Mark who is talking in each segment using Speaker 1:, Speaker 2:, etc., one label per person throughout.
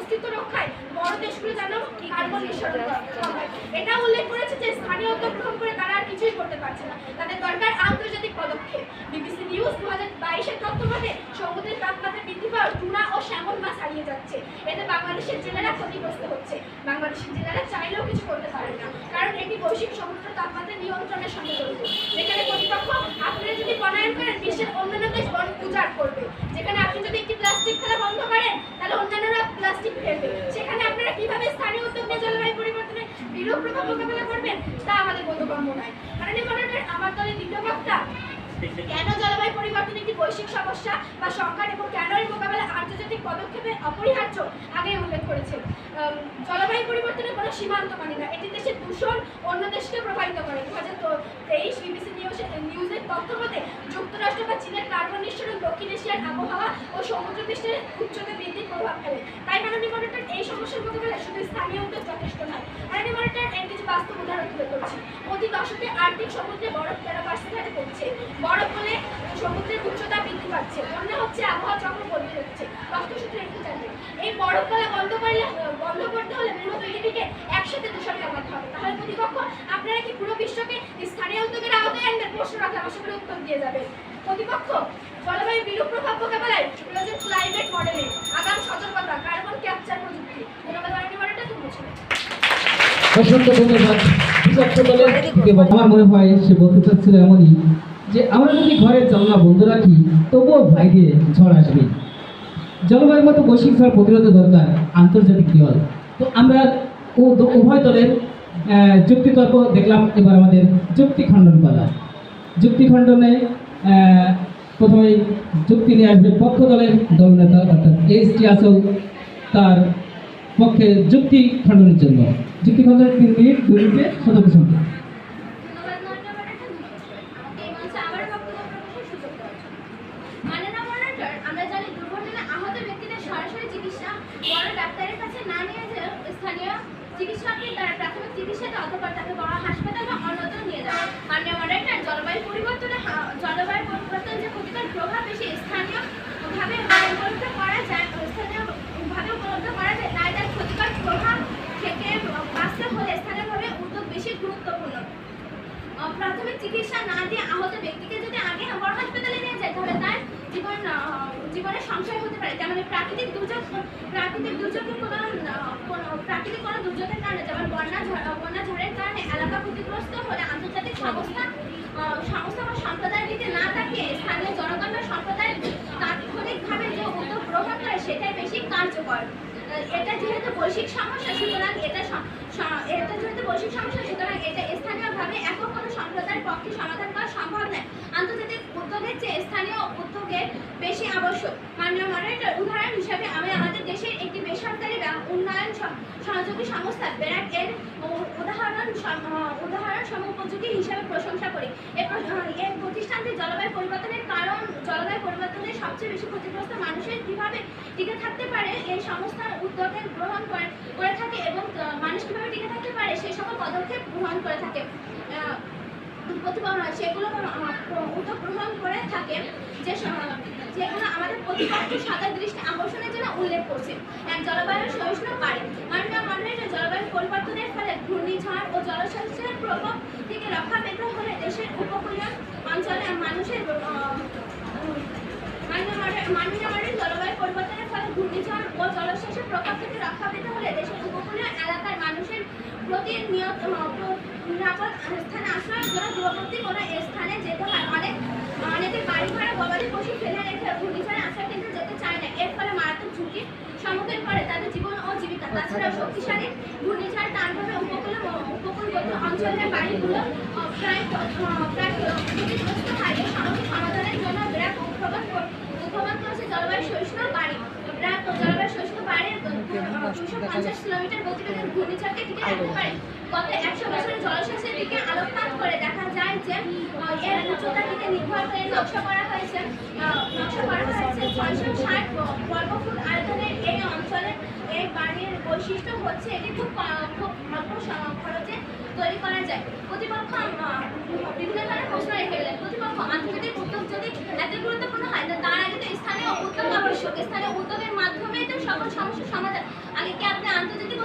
Speaker 1: অস্তিত্ব রক্ষায় বড় দেশগুলো যেন কার্বন নিঃসরণ এটা উল্লেখ করেছে যে স্থানীয় উদ্যোগ করে তারা আর কিছুই করতে পারছে না। তাদের দরকার আন্তর্জাতিক পদক্ষেপ। বিবিসি নিউজ দু হাজার বাইশের তথ্য মতে সমুদ্রের তাপমাত্রা বৃদ্ধি পাওয়ার টুনা ও স্যামন মাছ হারিয়ে যাচ্ছে। এতে বাংলাদেশের জেলেরা ক্ষতিগ্রস্ত হচ্ছে। বাংলাদেশের জেলেরা চাইলেও কিছু করতে পারে না। কারণ এটি বৈশ্বিক সমুদ্র তাপমাত্রা নিয়ন্ত্রণের সঙ্গে জড়িত। যেখানে কর্তৃপক্ষ আপনারা যদি বনায়ন করেন, বিশ্বের অন্যান্য দেশ বন উজাড় করবে। যেখানে আপনি যদি একটি প্লাস্টিক ফেলা বন্ধ করেন, তাহলে অন্যান্যরা প্লাস্টিক ফেলবে। সেখানে আপনারা কীভাবে স্থানীয় উদ্যোগ জলবায়ু পরিবর্তনের বিরূপ প্রভাব মোকাবেলা করবেন, তা আমাদের বোধগম্য নয়। মাননীয় মনোনয়ন আমার দলের দ্বিতীয় বক্তা, কেন জলবায়ু পরিবর্তন একটি বৈশ্বিক সমস্যা বা সংকট এবং কেন এর মোকাবেলা আন্তর্জাতিক পদক্ষেপে অপরিহার্য? আগে উল্লেখ করেছেন। জলবায়ু সীমান্ত মানি না। এটি দেশের দূষণ অন্য দেশকে প্রভাবিত করে। দু হাজার তেইশ বিবিসি নিউজে নিউজের তথ্য মতে, যুক্তরাষ্ট্র বা চীনের কার্বন নিঃসরণ দক্ষিণ এশিয়ার আবহাওয়া ও সমুদ্র পৃষ্ঠের উচ্চতা বৃদ্ধির প্রভাব ফেলে। তাই মাননীয় এই সমস্যার মোকাবেলায় শুধু স্থানীয় উদ্যোগ যথেষ্ট নয় মাননীয় মনিটর এর কিছু বাস্তব উদাহরণ তুলে ধরছি প্রতি দশকে আর্থিক সমুদ্রে বরফ তেরো পার্সেন্ট কমছে বরফ হলে সমুদ্রের উচ্চতা বৃদ্ধি পাচ্ছে। বন্যা হচ্ছে আবহাওয়া চক্র বদলে যাচ্ছে তথ্যসূত্র একটু জানবেন এই বরফ গলা বন্ধ করলে বন্ধ করতে হলে পুরো পৃথিবীকে একসাথে দূষণ কামাতে হবে। তাহলে প্রতিপক্ষ, আপনারা কি পুরো বিশ্বকে স্থানীয় উদ্যোগের আওতায় আনবেন? প্রশ্ন রাখলাম আশা করি উত্তর দিয়ে যাবেন প্রতিপক্ষ, জলবায়ু বিরূপ প্রভাব মোকাবেলায় প্রয়োজন ক্লাইমেট মডেলিং আগাম সতর্কতা কার্বন ক্যাপচার প্রযুক্তি। ধন্যবাদ মডেলটা তুমি ছিল
Speaker 2: অসংখ্য ধন্যবাদ আমার মনে হয় সে বলতে চাচ্ছিল এমনই যে আমরা যদি ঘরের জানলা বন্ধ রাখি তবুও বাইরে ঝড় আসবে। জলবায়ুর মতো বৈশ্বিক ঝড় প্রতিরোধে দরকার আন্তর্জাতিক দেওয়াল তো আমরা ও উভয় দলের যুক্তিতর্ক দেখলাম এবার আমাদের যুক্তি খণ্ডন পালা। যুক্তি খণ্ডনে আহ, প্রথমেই যুক্তি নিয়ে আসবে পক্ষ দলের দলনেতা অর্থাৎ এইচ টি আসল তার পক্ষে যুক্তি খণ্ডনের জন্য। যুক্তি খণ্ডনের তিন মিনিট দুই মিনিটে সদস্য সংখ্যা।
Speaker 1: ধন্যবাদ মাননীয় মডারেটর আমাকে এই মঞ্চে আবার বক্তব্য প্রকাশের সুযোগ দেওয়ার জন্য। মাননীয় মডারেটর, আমরা জানি দুর্ঘটনায় আহত ব্যক্তিদের সরাসরি চিকিৎসা বড় ডাক্তারের কাছে না নিয়ে যে স্থানীয় চিকিৎসকের দ্বারা প্রাথমিক চিকিৎসাতে অথবা তাকে বড় হাসপাতাল বা অন্যত্র নিয়ে যাওয়া মাননীয় মডারেটর জলবায়ু পরিবর্তনে হা- জলবায়ু পরিবর্তন যে ক্ষতিকর প্রভাব বেশি স্থানীয় ভাবে উপলব্ধ করা যায় স্থানীয় ভাবে উপলব্ধ করা যায় তাই তার ক্ষতিকর প্রভাব থেকে বাঁচতে হলে স্থানীয়ভাবে উদ্যোগ বেশি গুরুত্বপূর্ণ আহ, প্রাথমিক দিয়ে আহত ব্যক্তিকে যদি আগে বড় হাসপাতালে নিয়ে যায় তাহলে তার জীবন আহ, জীবনে সংশয় হতে পারে। তেমন প্রাকৃতিক দুর্যোগ প্রাকৃতিক দুর্যোগের কোনো প্রাকৃতিক কোনো দুর্যোগের কারণে যেমন বন্যা বন্যা ঝড়ের কারণে এলাকা ক্ষতিগ্রস্ত হলে আন্তর্জাতিক সংস্থা সংস্থা বা সম্প্রদায়ের দিকে না তাকিয়ে স্থানীয় জনগণ বা সম্প্রদায় তাৎক্ষণিকভাবে যে উদ্যোগ গ্রহণ করে সেটাই বেশি কার্যকর। এটা যেহেতু বৈশ্বিক সমস্যা সুতরাং এটা স্থানীয়ভাবে একক কোনো পক্ষে সমাধান করা সম্ভব নয়। আন্তর্জাতিক উদ্যোগের চেয়ে স্থানীয় উদ্যোগের বেশি আবশ্যক। মাননীয় মডারেটর উদাহরণ হিসাবে আমি আমাদের দেশের একটি বেসরকারি উন্নয়ন সহযোগী সংস্থা ব্র্যাক এর উদাহরণ উদাহরণ সমুপযোগী হিসাবে প্রশংসা করি। এ এই প্রতিষ্ঠানটি জলবায়ু পরিবর্তনের কারণ, জলবায়ু পরিবর্তনের সবচেয়ে বেশি ক্ষতিগ্রস্ত মানুষের কীভাবে টিকে থাকতে পারে এই সংস্থার উদ্যোগের গ্রহণ করে করে থাকে এবং মানুষ কীভাবে টিকে থাকতে পারে সেই সকল পদক্ষেপ গ্রহণ করে থাকে। আহ, হয় সেগুলো গ্রহণ করে থাকে যে যেগুলো আমাদের প্রতিপক্ষ সাদা দৃষ্টি আকর্ষণের জন্য উল্লেখ করছে। এক জলবায়ু সহিষ্ণু পারে মাননীয় মাননীয় জলবায়ু পরিবর্তনের ফলে ঘূর্ণিঝড় ও জলসংস্থার প্রভাব থেকে রক্ষা পেতে হলে দেশের উপকূলীয় অঞ্চলে মানুষের মাননীয় মাননীয় জলবায়ু পরিবর্তনের ফলে ঘূর্ণিঝড় ও থেকে রক্ষা পেতে হলে দেশের এলাকার মানুষের নিরাপদ স্থানে দূরবর্তী কোনো স্থানে যেতে হয়। অনেক, অনেকে বাড়ি ঘরে গবাদি পশু ফেলে রেখে ঘূর্ণিঝড়ে আশ্রয় যেতে চায় না। এর ফলে মারাত্মক ঝুঁকির সম্মুখীন করে তাদের জীবন ও জীবিকা। তাছাড়া শক্তিশালী ঘূর্ণিঝড় টানভাবে উপকূল অঞ্চলের বাড়িগুলো প্রায় প্রায় সমাধানের জন্য ব্র্যাক উদ্ভাবন জলবায়ু সহিষ্ণু বাড়ি ব্র্যাক জলবায়ু সহিষ্ণু বাড়ির ঘূর্ণিঝড়কে টিকে রাখতে গত একশো বছরের জলসেচের দিকে আলোকপাত করে দেখা যায় যে এর উচ্চতার দিকে নির্ভর করে নকশা করা হয়েছে। নকশা করা হয়েছে ছয়শো ষাট বর্গফুট আয়তনের এই অঞ্চলে। এই বাড়ির বৈশিষ্ট্য হচ্ছে এটি খুব খুব অল্প খরচে তৈরি করা যায়। প্রতিপক্ষ বিভিন্ন ধরনের প্রশ্ন রেখে গেলেন প্রতিপক্ষ আন্তর্জাতিক উদ্যোগ যদি এত গুরুত্বপূর্ণ হয় তার আগে তো স্থানীয় উদ্যোগ আবশ্যক। স্থানীয় উদ্যোগের মাধ্যমেই তো সকল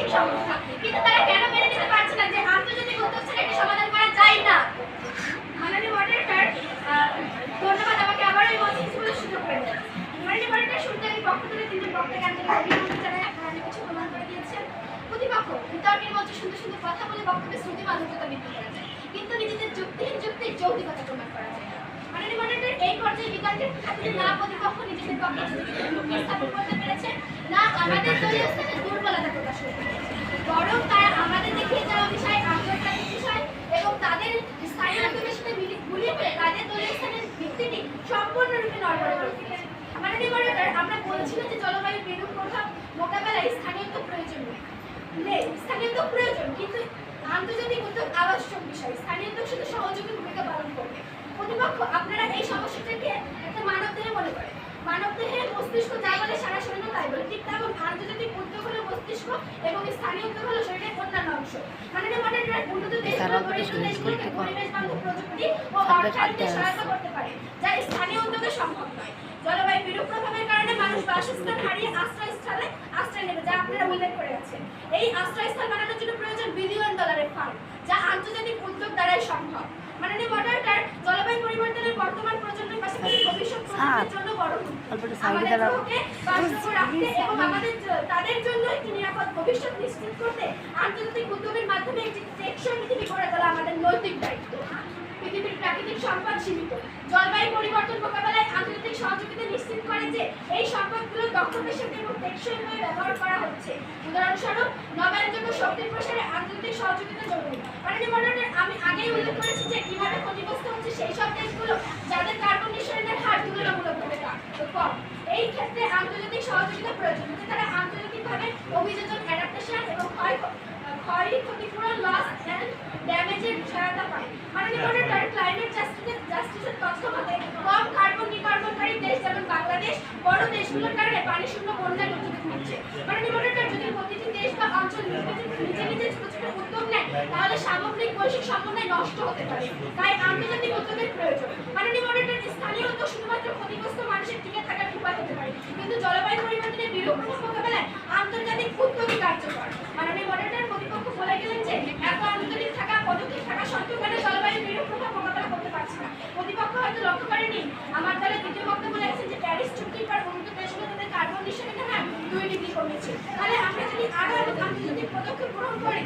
Speaker 3: এটি সমস্যা। কিন্তু তারা কেন মেনে নিতে পারছে না যে আন্তর্জাতিক উদ্যোগ এটি সমাধান করা যায় না? মাননীয় মডারেটর, ধন্যবাদ আমাকে আবারও এই মঞ্চে বলার সুযোগ করে দেওয়ার। মাননীয় মডারেটর, শুরুতে আমি পক্ষ থেকে তিনজন বক্তাকে আন্তরিক অভিনন্দন জানাই। কিছু প্রমাণ করে দিয়েছেন। প্রতিপক্ষ বিতর্কের মঞ্চে সুন্দর সুন্দর কথা বলে বক্তব্যের শ্রুতি মাধুর্যতা বৃদ্ধি করা যায় কিন্তু নিজেদের যুক্তিহীন যুক্তির যৌক্তিকতা প্রমাণ করা যায় এই পর্যায়ে খাতিরে না প্রতিপক্ষ নিজেদের পক্ষে না আমাদের দলীয় স্থানে দুর্বলতা প্রকাশ করতে বরং তারা আমাদের দেখিয়ে যাওয়া বিষয় আন্তর্জাতিক বিষয় এবং তাদের স্থানীয় উদ্যোগের সাথে গুলিয়ে ফেলে তাদের দলীয় স্থানের ভিত্তিটি সম্পূর্ণরূপে নড়বড়ে করে ফেলেছে মাননীয় মডারেটর, আমরা বলছিলাম যে জলবায়ু বিরূপ প্রভাব মোকাবেলায় স্থানীয় উদ্যোগ প্রয়োজন স্থানীয় উদ্যোগ প্রয়োজন কিন্তু আন্তর্জাতিক উদ্যোগ আবশ্যক বিষয়। স্থানীয় উদ্যোগ শুধু সহযোগী প্রতিপক্ষ আপনারা এই সমস্যাটাকে একটা মানব দেহে মনে করেন মানব দেহে মস্তিষ্ক যা বলে সারা শরীরও তাই বলে। ঠিক তেমন আন্তর্জাতিক উদ্যোগ হলো মস্তিষ্ক এবং স্থানীয় উদ্যোগ হলো শরীরের অন্যান্য অংশ। মাননীয় মডারেটর উন্নত দেশগুলো দেশগুলোকে পরিবেশ বান্ধব প্রযুক্তি ও অর্থনীতিতে সহায়তা করতে পারে যা স্থানীয় উদ্যোগে সম্ভব নয়। জলবায়ু বিরূপ প্রভাবের কারণে মানুষ বাসস্থান হারিয়ে আশ্রয়স্থলে আশ্রয় নেবে যা আপনারা উল্লেখ করে আছেন। এই আশ্রয়স্থল বানানোর জন্য প্রয়োজন বিলিয়ন ডলারের ফান্ড যা আন্তর্জাতিক উদ্যোগ দ্বারাই সম্ভব। মাননীয় পরিবর্তনের বর্তমান প্রজন্মের পাশাপাশি ভবিষ্যৎ প্রজন্মের জন্য বড় হুমকি।
Speaker 4: অল্পটা সাইডে
Speaker 3: আমাদের
Speaker 4: দাঁড়াও।
Speaker 3: গ্রহকে রাখতে এবং আমাদের তাদের জন্য একটি নিরাপদ ভবিষ্যৎ নিশ্চিত করতে আন্তর্জাতিক উদ্যোগের মাধ্যমে একটি টেকসই পৃথিবী গড়ে তোলা আমাদের নৈতিক দায়িত্ব। পৃথিবীর প্রাকৃতিক সম্পদ সীমিত। জলবায়ু পরিবর্তন মোকাবেলায় আন্তর্জাতিক সহযোগিতা নিশ্চিত করে যে এই সম্পদগুলো দক্ষতার সাথে এবং টেকসইভাবে ব্যবহার করা হচ্ছে। উদাহরণস্বরূপ নবায়নযোগ্য শক্তির প্রসারে আন্তর্জাতিক সহযোগিতা জরুরি। মডারেটর আমি আগেই উল্লেখ করেছি যে কীভাবে ক্ষতিগ্রস্ত হচ্ছে সেই সব দেশগুলো যাদের কার্বন নিঃসরণের হার তুলনামূলকভাবে কা- কম এই ক্ষেত্রে আন্তর্জাতিক সহযোগিতা প্রয়োজন যাতে তারা আন্তর্জাতিকভাবে অভিযোজন অ্যাডাপ্টেশন এবং ক্ষয় ক্ষয় ক্ষতিপূরণ লস অ্যান্ড ড্যামেজের ক্লাইমেট জাস্টিসের জাস্টিসের তথ্য কম কার্বন নির্গমনকারী দেশ যেমন বাংলাদেশ বড় দেশগুলোর কারণে পানি শূন্য তাহলে সামগ্রিক বৈশ্বিক সমন্বয় নষ্ট হতে পারে তাই আন্তর্জাতিক মানুষের টিকে থাকার কিন্তু জলবায়ু পরিবর্তনের বিরূপ তাহলে আমরা যদি আরও আরও যদি পদক্ষেপ গ্রহণ করে